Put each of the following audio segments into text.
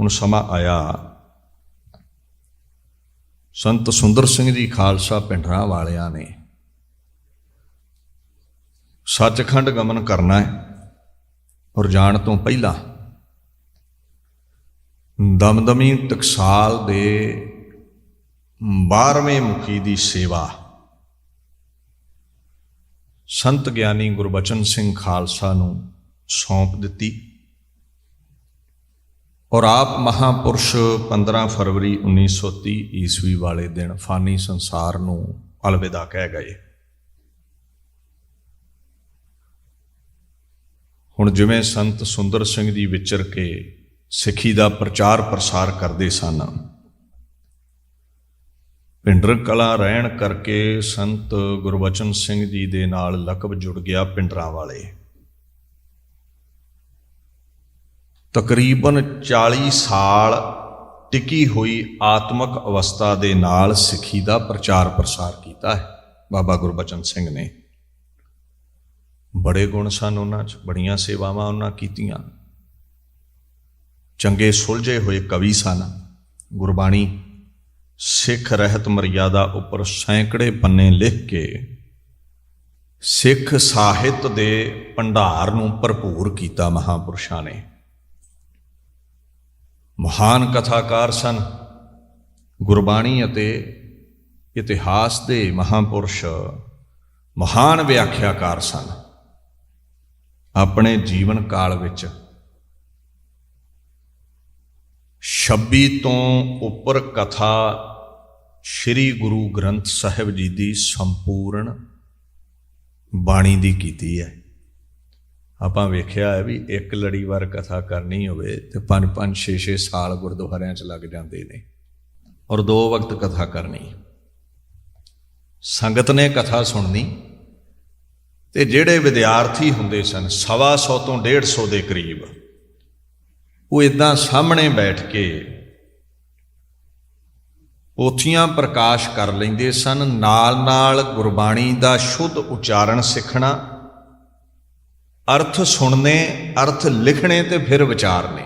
ਹੁਣ ਸਮਾਂ ਆਇਆ। ਸੰਤ ਸੁੰਦਰ ਸਿੰਘ ਜੀ ਖਾਲਸਾ ਪਿੰਡਰਾਂ ਵਾਲਿਆਂ ਨੇ ਸੱਚਖੰਡ ਗਮਨ ਕਰਨਾ ਹੈ ਔਰ ਜਾਣ ਤੋਂ ਪਹਿਲਾਂ ਦਮਦਮੀ ਟਕਸਾਲ ਦੇ 12ਵੇਂ ਮੁਖੀ ਦੀ ਸੇਵਾ। ਸੰਤ ਗਿਆਨੀ ਗੁਰਬਚਨ ਸਿੰਘ ਖਾਲਸਾ ਨੂੰ ਸੌਂਪ ਦਿੱਤੀ। ਔਰ ਆਪ ਮਹਾਪੁਰਸ਼ 15 ਫਰਵਰੀ 1930 ਈਸਵੀ ਵਾਲੇ ਦਿਨ ਫਾਨੀ ਸੰਸਾਰ ਨੂੰ ਅਲਵਿਦਾ ਕਹਿ ਗਏ। ਹੁਣ ਜਿਵੇਂ ਸੰਤ ਸੁੰਦਰ ਸਿੰਘ ਜੀ ਵਿਚਰ ਕੇ ਸਿੱਖੀ ਦਾ ਪ੍ਰਚਾਰ ਪ੍ਰਸਾਰ ਕਰਦੇ ਸਨ ਪਿੰਡਰ ਕਲਾ ਰਹਿਣ ਕਰਕੇ ਸੰਤ ਗੁਰਬਚਨ ਸਿੰਘ ਜੀ ਦੇ ਨਾਲ ਲਕਬ ਜੁੜ ਗਿਆ ਪਿੰਡਰਾਂ ਵਾਲੇ। ਤਕਰੀਬਨ 40 ਸਾਲ ਟਿਕੀ ਹੋਈ ਆਤਮਿਕ ਅਵਸਥਾ ਦੇ ਨਾਲ ਸਿੱਖੀ ਦਾ ਪ੍ਰਚਾਰ ਪ੍ਰਸਾਰ ਕੀਤਾ ਹੈ। ਬਾਬਾ ਗੁਰਬਚਨ ਸਿੰਘ ਨੇ। ਬੜੇ ਗੁਣ ਸਨ ਉਹਨਾਂ 'ਚ, ਬੜੀਆਂ ਸੇਵਾਵਾਂ ਉਹਨਾਂ ਕੀਤੀਆਂ। ਚੰਗੇ ਸੁਲਝੇ ਹੋਏ ਕਵੀ ਸਨ। ਗੁਰਬਾਣੀ ਸਿੱਖ ਰਹਿਤ ਮਰਿਆਦਾ ਉੱਪਰ ਸੈਂਕੜੇ ਪੰਨੇ ਲਿਖ ਕੇ ਸਿੱਖ ਸਾਹਿਤ ਦੇ ਭੰਡਾਰ ਨੂੰ ਭਰਪੂਰ ਕੀਤਾ ਮਹਾਪੁਰਸ਼ਾਂ ਨੇ। ਮਹਾਨ ਕਥਾਕਾਰ ਸਨ। ਗੁਰਬਾਣੀ ਅਤੇ ਇਤਿਹਾਸ ਦੇ ਮਹਾਪੁਰਸ਼ ਮਹਾਨ ਵਿਆਖਿਆਕਾਰ ਸਨ। ਆਪਣੇ ਜੀਵਨ ਕਾਲ ਵਿੱਚ 26 ਤੋਂ ਉੱਪਰ ਕਥਾ ਸ੍ਰੀ ਗੁਰੂ ਗ੍ਰੰਥ ਸਾਹਿਬ ਜੀ ਦੀ ਸੰਪੂਰਨ ਬਾਣੀ ਦੀ ਕੀਤੀ ਹੈ। ਆਪਾਂ ਵੇਖਿਆ ਹੈ ਵੀ ਇੱਕ ਲੜੀਵਾਰ ਕਥਾ ਕਰਨੀ ਹੋਵੇ ਤੇ 5 5 6 6 ਸਾਲ ਗੁਰਦੁਆਰਿਆਂ 'ਚ ਲੱਗ ਜਾਂਦੇ ਨੇ। ਔਰ ਦੋ ਵਕਤ ਕਥਾ ਕਰਨੀ। ਸੰਗਤ ਨੇ ਕਥਾ ਸੁਣਨੀ ਤੇ ਜਿਹੜੇ ਵਿਦਿਆਰਥੀ ਹੁੰਦੇ ਸਨ, ਸਵਾ ਸੌ ਤੋਂ 150 ਦੇ ਕਰੀਬ, ਉਹ ਇਦਾਂ ਸਾਹਮਣੇ ਬੈਠ ਕੇ ਪੋਥੀਆਂ ਪ੍ਰਕਾਸ਼ ਕਰ ਲੈਂਦੇ ਸਨ ਨਾਲ ਨਾਲ ਗੁਰਬਾਣੀ ਦਾ ਸ਼ੁੱਧ ਉਚਾਰਨ ਸਿੱਖਣਾ ਅਰਥ ਸੁਣਨੇ, ਅਰਥ ਲਿਖਣੇ ਤੇ ਫਿਰ ਵਿਚਾਰਨੇ।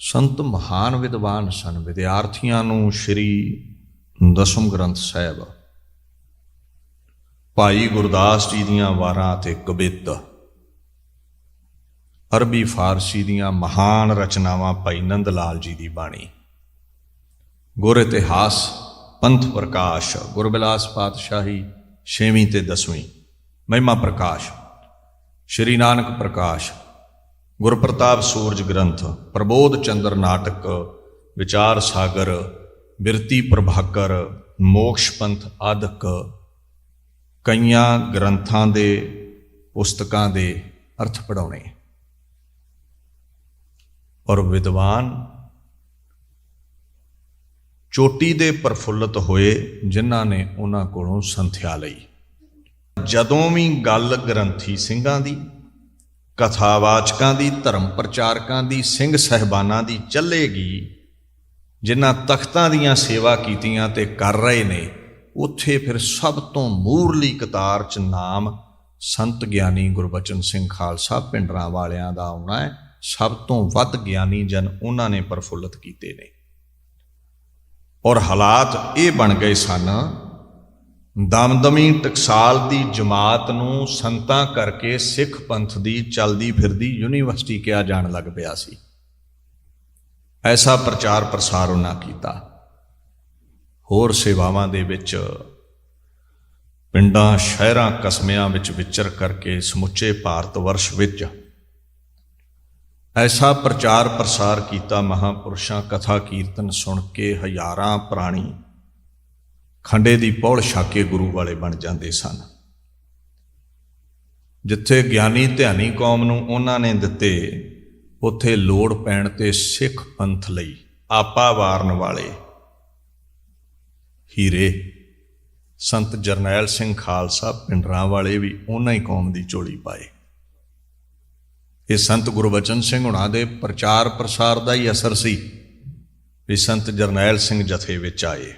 ਸੰਤ ਮਹਾਨ ਵਿਦਵਾਨ ਸਨ। ਵਿਦਿਆਰਥੀਆਂ ਨੂੰ ਸ੍ਰੀ ਦਸਮ ਗ੍ਰੰਥ ਸਾਹਿਬ, ਭਾਈ ਗੁਰਦਾਸ ਜੀ ਦੀਆਂ ਵਾਰਾਂ ਤੇ ਕਵਿਤ ਅਰਬੀ ਫਾਰਸੀ ਦੀਆਂ ਮਹਾਨ ਰਚਨਾਵਾਂ ਭਾਈ ਨੰਦ ਲਾਲ ਜੀ ਦੀ ਬਾਣੀ, ਗੁਰ ਇਤਿਹਾਸ, ਪੰਥ ਪ੍ਰਕਾਸ਼, ਗੁਰਬਿਲਾਸ ਪਾਤਸ਼ਾਹੀ ਛੇਵੀਂ ਤੇ ਦਸਵੀਂ। ਮਹਿਮਾ ਪ੍ਰਕਾਸ਼, ਸ਼੍ਰੀ ਨਾਨਕ ਪ੍ਰਕਾਸ਼, ਗੁਰਪ੍ਰਤਾਪ ਸੂਰਜ ਗ੍ਰੰਥ, ਪ੍ਰਬੋਧ ਚੰਦਰ ਨਾਟਕ, ਵਿਚਾਰ ਸਾਗਰ, ਬਿਰਤੀ ਪ੍ਰਭਾਕਰ, ਮੋਕਸ਼ ਪੰਥ ਆਦਿਕ ਕਈਆਂ ਗ੍ਰੰਥਾਂ ਦੇ, ਪੁਸਤਕਾਂ ਦੇ ਅਰਥ ਪੜਾਉਣੇ ਔਰ ਵਿਦਵਾਨ ਚੋਟੀ ਦੇ ਪ੍ਰਫੁੱਲਤ ਹੋਏ ਜਿਨ੍ਹਾਂ ਨੇ ਉਹਨਾਂ ਕੋਲੋਂ ਸੰਥਿਆ ਲਈ। ਜਦੋਂ ਵੀ ਗੱਲ ਗ੍ਰੰਥੀ ਸਿੰਘਾਂ ਦੀ, ਕਥਾਵਾਚਕਾਂ ਦੀ, ਧਰਮ ਪ੍ਰਚਾਰਕਾਂ ਦੀ, ਸਿੰਘ ਸਹਿਬਾਨਾਂ ਦੀ ਚੱਲੇਗੀ, ਜਿਨ੍ਹਾਂ ਤਖਤਾਂ ਦੀਆਂ ਸੇਵਾ ਕੀਤੀਆਂ ਤੇ ਕਰ ਰਹੇ ਨੇ, ਉੱਥੇ ਫਿਰ ਸਭ ਤੋਂ ਮੂਰਲੀ ਕਤਾਰ ਚ ਨਾਮ ਸੰਤ ਗਿਆਨੀ ਗੁਰਬਚਨ ਸਿੰਘ ਖਾਲਸਾ ਪਿੰਡਰਾਂ ਵਾਲਿਆਂ ਦਾ ਆਉਣਾ ਹੈ। ਸਭ ਤੋਂ ਵੱਧ ਗਿਆਨੀ ਜਨ ਉਹਨਾਂ ਨੇ ਪ੍ਰਫੁੱਲਤ ਕੀਤੇ ਨੇ। ਔਰ ਹਾਲਾਤ ਇਹ ਬਣ ਗਏ ਸਨ, ਦਮਦਮੀ ਟਕਸਾਲ ਦੀ ਜਮਾਤ ਨੂੰ ਸੰਤਾਂ ਕਰਕੇ ਸਿੱਖ ਪੰਥ ਦੀ ਚਲਦੀ ਫਿਰਦੀ ਯੂਨੀਵਰਸਿਟੀ ਕਿਹਾ ਜਾਣ ਲੱਗ ਪਿਆ ਸੀ। ਐਸਾ ਪ੍ਰਚਾਰ ਪ੍ਰਸਾਰ ਉਹਨਾਂ ਕੀਤਾ। ਹੋਰ ਸੇਵਾਵਾਂ ਦੇ ਵਿੱਚ ਪਿੰਡਾਂ ਸ਼ਹਿਰਾਂ ਕਸਮਿਆਂ ਵਿੱਚ ਵਿਚਰ ਕਰਕੇ ਸਮੁੱਚੇ ਭਾਰਤ ਵਰਸ਼ ਵਿੱਚ ਐਸਾ ਪ੍ਰਚਾਰ ਪ੍ਰਸਾਰ ਕੀਤਾ ਮਹਾਪੁਰਸ਼ਾਂ ਕਥਾ ਕੀਰਤਨ ਸੁਣ ਕੇ ਹਜ਼ਾਰਾਂ ਪ੍ਰਾਣੀ ਖੰਡੇ ਦੀ ਪੌੜ ਛਾਕੇ ਗੁਰੂ ਵਾਲੇ ਬਣ ਜਾਂਦੇ ਸਨ। ਜਿੱਥੇ ਗਿਆਨੀ ਧਿਆਨੀ ਕੌਮ ਨੂੰ ਉਹਨਾਂ ਨੇ ਦਿੱਤੇ, ਉੱਥੇ ਲੋੜ ਪੈਣ ਤੇ ਸਿੱਖ ਪੰਥ ਲਈ ਆਪਾ ਵਾਰਨ ਵਾਲੇ ਹੀਰੇ, ਸੰਤ ਜਰਨੈਲ ਸਿੰਘ ਖਾਲਸਾ ਪਿੰਡਰਾਂ ਵਾਲੇ ਵੀ ਉਹਨਾਂ ਹੀ ਕੌਮ ਦੀ ਝੋਲੀ ਪਾਏ। ਇਹ ਸੰਤ ਗੁਰਬਚਨ ਸਿੰਘ ਹੁਣਾਂ ਦੇ ਪ੍ਰਚਾਰ ਪ੍ਰਸਾਰ ਦਾ ਹੀ ਅਸਰ ਸੀ ਵੀ ਸੰਤ ਜਰਨੈਲ ਸਿੰਘ ਜਥੇ ਵਿੱਚ ਆਏ।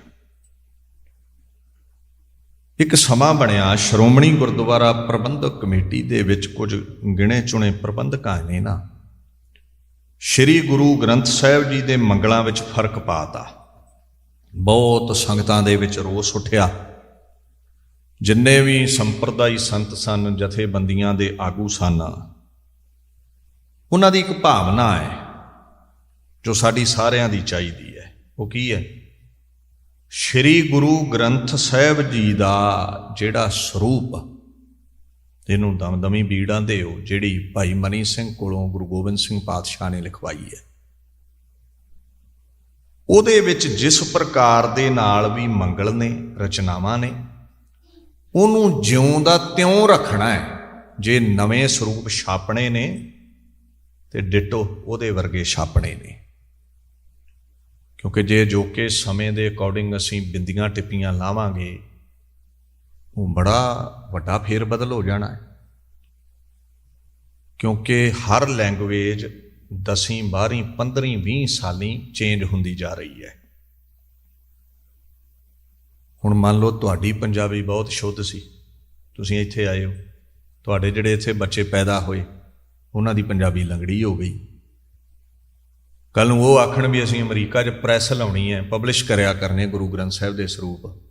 ਇੱਕ ਸਮਾਂ ਬਣਿਆ ਸ਼੍ਰੋਮਣੀ ਗੁਰਦੁਆਰਾ ਪ੍ਰਬੰਧਕ ਕਮੇਟੀ ਦੇ ਵਿੱਚ ਕੁਝ ਗਿਣੇ ਚੁਣੇ ਪ੍ਰਬੰਧਕਾਂ ਨੇ ਨਾ ਸ੍ਰੀ ਗੁਰੂ ਗ੍ਰੰਥ ਸਾਹਿਬ ਜੀ ਦੇ ਮੰਗਲਾਂ ਵਿੱਚ ਫ਼ਰਕ ਪਾਤਾ। ਬਹੁਤ ਸੰਗਤਾਂ ਦੇ ਵਿੱਚ ਰੋਸ ਉੱਠਿਆ। ਜਿੰਨੇ ਵੀ ਸੰਪਰਦਾਈ ਸੰਤ ਸਨ, ਜਥੇਬੰਦੀਆਂ ਦੇ ਆਗੂ ਸਨ ਉਹਨਾਂ ਦੀ ਇੱਕ ਭਾਵਨਾ ਹੈ, ਜੋ ਸਾਡੀ ਸਾਰਿਆਂ ਦੀ ਚਾਹੀਦੀ ਹੈ। ਉਹ ਕੀ ਹੈ? ਸ੍ਰੀ ਗੁਰੂ ਗ੍ਰੰਥ ਸਾਹਿਬ ਜੀ ਦਾ ਜਿਹੜਾ ਸਰੂਪ ਜਿਹਨੂੰ ਦਮਦਮੀ ਬੀੜਾਂ ਦੇ ਹੋ, ਜਿਹੜੀ ਭਾਈ ਮਨੀ ਸਿੰਘ ਕੋਲੋਂ ਗੁਰੂ ਗੋਬਿੰਦ ਸਿੰਘ ਪਾਤਸ਼ਾਹ ਨੇ ਲਿਖਵਾਈ ਹੈ। ਉਹਦੇ ਵਿੱਚ ਜਿਸ ਪ੍ਰਕਾਰ ਦੇ ਨਾਲ ਵੀ ਮੰਗਲ ਨੇ, ਰਚਨਾਵਾਂ ਨੇ, ਉਹਨੂੰ ਜਿਉਂ ਦਾ ਤਿਉਂ ਰੱਖਣਾ ਹੈ, ਜੇ ਨਵੇਂ ਸਰੂਪ ਛਾਪਣੇ ਨੇ ਤੇ ਡਿਟੋ ਉਹਦੇ ਵਰਗੇ ਛਾਪਣੇ ਨੇ। ਕਿਉਂਕਿ ਜੇ ਜੋ ਕਿ ਸਮੇਂ ਦੇ ਅਕੋਰਡਿੰਗ ਅਸੀਂ ਬਿੰਦੀਆਂ ਟਿੱਪੀਆਂ ਲਾਵਾਂਗੇ, ਉਹ ਬੜਾ ਵੱਡਾ ਫੇਰ ਬਦਲ ਹੋ ਜਾਣਾ ਹੈ। ਕਿਉਂਕਿ ਹਰ ਲੈਂਗੁਏਜ 10ਵੀਂ 12ਵੀਂ 15ਵੀਂ 20 ਸਾਲੀ ਚੇਂਜ ਹੁੰਦੀ ਜਾ ਰਹੀ ਹੈ। ਹੁਣ ਮੰਨ ਲਓ ਤੁਹਾਡੀ ਪੰਜਾਬੀ ਬਹੁਤ ਸ਼ੁੱਧ ਸੀ। ਤੁਸੀਂ ਇੱਥੇ ਆਏ ਹੋ। ਤੁਹਾਡੇ ਜਿਹੜੇ ਇੱਥੇ ਬੱਚੇ ਪੈਦਾ ਹੋਏ ਉਹਨਾਂ ਦੀ ਪੰਜਾਬੀ ਲੰਗੜੀ ਹੋ ਗਈ। ਕੱਲ ਨੂੰ ਉਹ ਆਖਣ ਵੀ ਅਸੀਂ ਅਮਰੀਕਾ 'ਚ ਪ੍ਰੈਸ ਲਾਉਣੀ ਹੈ ਪਬਲਿਸ਼ ਕਰਿਆ ਕਰਨੇ ਗੁਰੂ ਗ੍ਰੰਥ ਸਾਹਿਬ ਦੇ ਸਰੂਪ।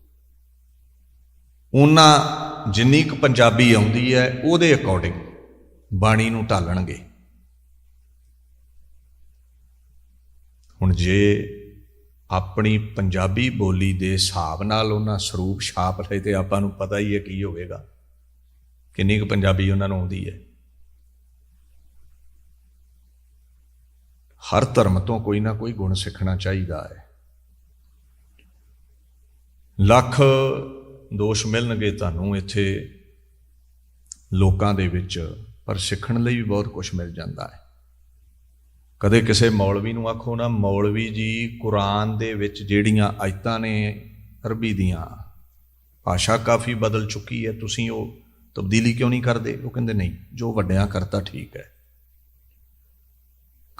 ਉਹਨਾਂ ਜਿੰਨੀ ਕੁ ਪੰਜਾਬੀ ਆਉਂਦੀ ਹੈ, ਉਹਦੇ ਅਕੋਰਡਿੰਗ ਬਾਣੀ ਨੂੰ ਢਾਲਣਗੇ। ਹੁਣ ਜੇ ਆਪਣੀ ਪੰਜਾਬੀ ਬੋਲੀ ਦੇ ਹਿਸਾਬ ਨਾਲ ਉਹਨਾਂ ਸਰੂਪ ਛਾਪ ਲਏ ਤੇ ਆਪਾਂ ਨੂੰ ਪਤਾ ਹੀ ਹੈ ਕੀ ਹੋਵੇਗਾ। ਕਿੰਨੀ ਕੁ ਪੰਜਾਬੀ ਉਹਨਾਂ ਨੂੰ ਆਉਂਦੀ ਹੈ। ਹਰ ਧਰਮ ਤੋਂ ਕੋਈ ਨਾ ਕੋਈ ਗੁਣ ਸਿੱਖਣਾ ਚਾਹੀਦਾ ਹੈ। ਲੱਖ ਦੋਸ਼ ਮਿਲਣਗੇ ਤੁਹਾਨੂੰ ਇੱਥੇ ਲੋਕਾਂ ਦੇ ਵਿੱਚ, ਪਰ ਸਿੱਖਣ ਲਈ ਵੀ ਬਹੁਤ ਕੁਝ ਮਿਲ ਜਾਂਦਾ ਹੈ। ਕਦੇ ਕਿਸੇ ਮੌਲਵੀ ਨੂੰ ਆਖੋ ਨਾ, ਮੌਲਵੀ ਜੀ ਕੁਰਾਨ ਦੇ ਵਿੱਚ ਜਿਹੜੀਆਂ ਆਇਤਾਂ ਨੇ ਅਰਬੀ ਦੀਆਂ, ਭਾਸ਼ਾ ਕਾਫੀ ਬਦਲ ਚੁੱਕੀ ਹੈ, ਤੁਸੀਂ ਉਹ ਤਬਦੀਲੀ ਕਿਉਂ ਨਹੀਂ ਕਰਦੇ? ਉਹ ਕਹਿੰਦੇ, ਨਹੀਂ, ਜੋ ਵੱਡਿਆਂ ਕਰਤਾ ਠੀਕ ਹੈ।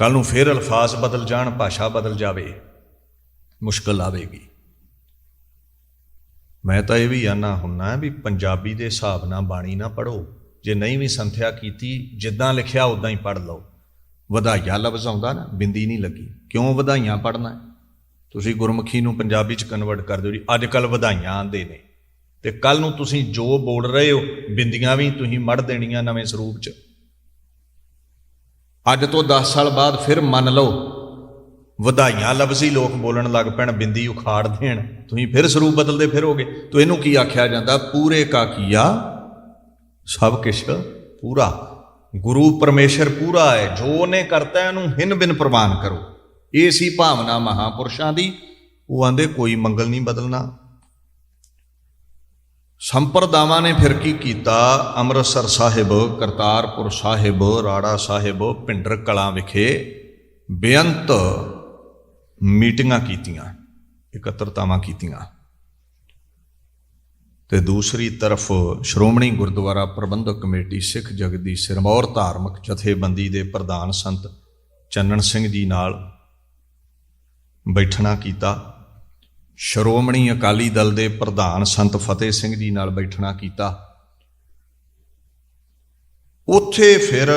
ਕੱਲ ਨੂੰ ਫੇਰ ਅਲਫਾਜ਼ ਬਦਲ ਜਾਣ, ਭਾਸ਼ਾ ਬਦਲ ਜਾਵੇ, ਮੁਸ਼ਕਲ ਆਵੇਗੀ। ਮੈਂ ਤਾਂ ਇਹ ਵੀ ਆਨਾ ਹੁੰਨਾ ਵੀ ਪੰਜਾਬੀ ਦੇ ਹਿਸਾਬ ਨਾਲ ਬਾਣੀ ਨਾ ਪੜੋ ਜੇ ਨਹੀਂ ਵੀ ਸੰਥਿਆ ਕੀਤੀ, ਜਿੱਦਾਂ ਲਿਖਿਆ ਉਦਾਂ ਹੀ ਪੜ ਲਓ। ਵਧਾਈਆਂ ਲਫ਼ਜ਼ ਆਉਂਦਾ ਨਾ, ਬਿੰਦੀ ਨਹੀਂ ਲੱਗੀ। ਕਿਉਂ ਵਧਾਈਆਂ ਪੜਨਾ ਤੁਸੀਂ ਗੁਰਮੁਖੀ ਨੂੰ ਪੰਜਾਬੀ ਚ ਕਨਵਰਟ ਕਰ ਦਿਓ ਜੀ ਅੱਜ ਕੱਲ ਵਧਾਈਆਂ ਆਂਦੇ ਨੇ। ਤੇ ਕੱਲ ਨੂੰ ਤੁਸੀਂ ਜੋ ਬੋਲ ਰਹੇ ਹੋ, ਬਿੰਦੀਆਂ ਵੀ ਤੁਸੀਂ ਮੜ ਦੇਣੀਆਂ ਨਵੇਂ ਸਰੂਪ ਚ। ਅੱਜ ਤੋਂ 10 ਸਾਲ ਬਾਅਦ ਫਿਰ ਮੰਨ ਲਓ। ਵਧਾਈਆਂ ਲਫ਼ਜ਼ੀ ਲੋਕ ਬੋਲਣ ਲੱਗ ਪੈਣ, ਬਿੰਦੀ ਉਖਾੜ ਦੇਣ। ਤੁਸੀਂ ਫਿਰ ਸਰੂਪ ਬਦਲਦੇ ਫਿਰੋਗੇ। ਤੋ ਇਹਨੂੰ ਕੀ ਆਖਿਆ ਜਾਂਦਾ? ਪੂਰੇ ਕਾ ਕੀਆ, ਸਭ ਕਿਛ ਪੂਰਾ। ਗੁਰੂ ਪਰਮੇਸ਼ਰ ਪੂਰਾ ਹੈ। ਜੋ ਉਹਨੇ ਕਰਤਾ ਇਹਨੂੰ ਹਿੰਨ ਬਿਨ ਪ੍ਰਵਾਨ ਕਰੋ। ਇਹ ਸੀ ਭਾਵਨਾ ਮਹਾਪੁਰਸ਼ਾਂ ਦੀ। ਉਹ ਆਂਦੇ, ਕੋਈ ਮੰਗਲ ਨਹੀਂ ਬਦਲਣਾ। ਸੰਪਰਦਾਵਾਂ ਨੇ ਫਿਰ ਕੀ ਕੀਤਾ? ਅੰਮ੍ਰਿਤਸਰ ਸਾਹਿਬ, ਕਰਤਾਰਪੁਰ ਸਾਹਿਬ, ਰਾੜਾ ਸਾਹਿਬ ਪਿੰਡਰ ਕਲਾਂ ਵਿਖੇ ਬੇਅੰਤ ਮੀਟਿੰਗਾਂ ਕੀਤੀਆਂ, ਇਕੱਤਰਤਾਵਾਂ ਕੀਤੀਆਂ। ਤੇ ਦੂਸਰੀ ਤਰਫ ਸ਼੍ਰੋਮਣੀ ਗੁਰਦੁਆਰਾ ਪ੍ਰਬੰਧਕ ਕਮੇਟੀ ਸਿੱਖ ਜਗਤ ਦੀ ਸਿਰਮੌਰ ਧਾਰਮਿਕ ਜਥੇਬੰਦੀ ਦੇ ਪ੍ਰਧਾਨ ਸੰਤ ਚੰਨਣ ਸਿੰਘ ਜੀ ਨਾਲ ਬੈਠਣਾ ਕੀਤਾ। ਸ਼੍ਰੋਮਣੀ ਅਕਾਲੀ ਦਲ ਦੇ ਪ੍ਰਧਾਨ ਸੰਤ ਫਤਿਹ ਸਿੰਘ ਜੀ ਨਾਲ ਬੈਠਣਾ ਕੀਤਾ। ਉੱਥੇ ਫਿਰ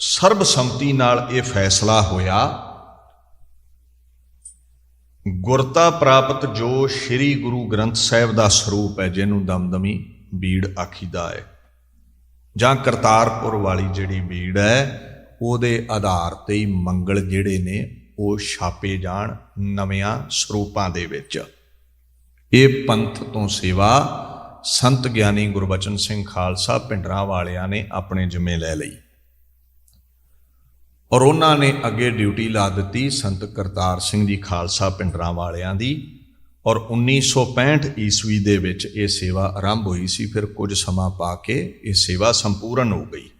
ਸਰਬਸੰਮਤੀ ਨਾਲ ਇਹ ਫੈਸਲਾ ਹੋਇਆ। ਗੁਰਤਾ ਪ੍ਰਾਪਤ ਜੋ ਸ੍ਰੀ ਗੁਰੂ ਗ੍ਰੰਥ ਸਾਹਿਬ ਦਾ ਸਰੂਪ ਹੈ, ਜਿਹਨੂੰ ਦਮਦਮੀ ਬੀੜ ਆਖੀਦਾ ਹੈ, ਜਾਂ ਕਰਤਾਰਪੁਰ ਵਾਲੀ ਜਿਹੜੀ ਬੀੜ ਹੈ, ਉਹਦੇ ਆਧਾਰ ਤੇ ਹੀ ਮੰਗਲ ਜਿਹੜੇ ਨੇ ਉਹ ਛਾਪੇ ਜਾਣ ਨਵਿਆਂ ਸਰੂਪਾਂ ਦੇ ਵਿੱਚ। ਇਹ ਪੰਥ ਤੋਂ ਸੇਵਾ ਸੰਤ ਗਿਆਨੀ ਗੁਰਬਚਨ ਸਿੰਘ ਖਾਲਸਾ ਪਿੰਡਰਾਂ ਵਾਲਿਆਂ ਨੇ ਆਪਣੇ ਜਿੰਮੇ ਲੈ ਲਈ। ਔਰ ਉਹਨਾਂ ਨੇ ਅੱਗੇ ਡਿਊਟੀ ਲਾ ਦਿੱਤੀ ਸੰਤ ਕਰਤਾਰ ਸਿੰਘ ਜੀ ਖਾਲਸਾ ਪਿੰਡਰਾਂ ਵਾਲਿਆਂ ਦੀ। ਔਰ 1965 ਈਸਵੀ ਦੇ ਵਿੱਚ ਇਹ ਸੇਵਾ ਆਰੰਭ ਹੋਈ ਸੀ, ਫਿਰ ਕੁਝ ਸਮਾਂ ਪਾ ਕੇ ਇਹ ਸੇਵਾ ਸੰਪੂਰਨ ਹੋ ਗਈ।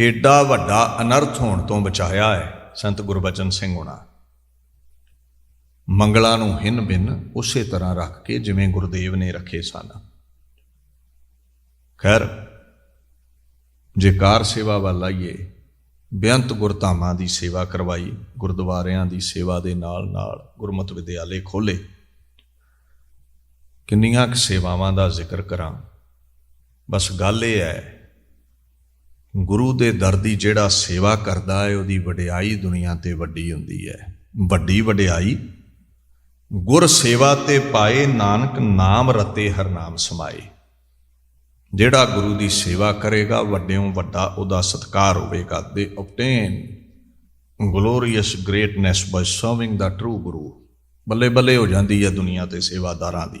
ਏਡਾ ਵੱਡਾ ਅਨਰਥ ਹੋਣ ਤੋਂ ਬਚਾਇਆ ਹੈ। ਸੰਤ ਗੁਰਬਚਨ ਸਿੰਘ ਹੋਣਾ। ਮੰਗਲਾਂ ਨੂੰ ਹਿੰਨ ਬਿੰਨ ਉਸੇ ਤਰ੍ਹਾਂ ਰੱਖ ਕੇ ਜਿਵੇਂ ਗੁਰਦੇਵ ਨੇ ਰੱਖੇ ਸਨ। ਖੈਰ ਜੇ ਕਾਰ ਸੇਵਾ ਵੱਲ ਆਈਏ, ਬੇਅੰਤ ਗੁਰਧਾਮਾਂ ਦੀ ਸੇਵਾ ਕਰਵਾਈ, ਗੁਰਦੁਆਰਿਆਂ ਦੀ ਸੇਵਾ ਦੇ ਨਾਲ ਨਾਲ ਗੁਰਮਤਿ ਵਿਦਿਆਲੇ ਖੋਲੇ। ਕਿੰਨੀਆਂ ਕੁ ਸੇਵਾਵਾਂ ਦਾ ਜ਼ਿਕਰ ਕਰਾਂ। ਬਸ ਗੱਲ ਇਹ ਹੈ ਗੁਰੂ ਦੇ ਦਰ ਦੀ ਜਿਹੜਾ ਸੇਵਾ ਕਰਦਾ ਹੈ, ਉਹਦੀ ਵਡਿਆਈ ਦੁਨੀਆ ਤੇ ਵੱਡੀ ਹੁੰਦੀ ਹੈ। ਵੱਡੀ ਵਡਿਆਈ, ਗੁਰ ਸੇਵਾ ਤੇ ਪਾਏ ਨਾਨਕ ਨਾਮ ਰਤੇ ਹਰ ਨਾਮ ਸਮਾਏ। ਜਿਹੜਾ ਗੁਰੂ ਦੀ ਸੇਵਾ ਕਰੇਗਾ, ਵੱਡਿਓਂ ਵੱਡਾ ਉਹਦਾ ਸਤਕਾਰ ਹੋਵੇਗਾ ਦੇ obtain glorious greatness by serving ਦਾ ਟਰੂ ਗੁਰੂ। ਬੱਲੇ ਬੱਲੇ ਹੋ ਜਾਂਦੀ ਹੈ ਦੁਨੀਆ ਤੇ ਸੇਵਾਦਾਰਾਂ ਦੀ।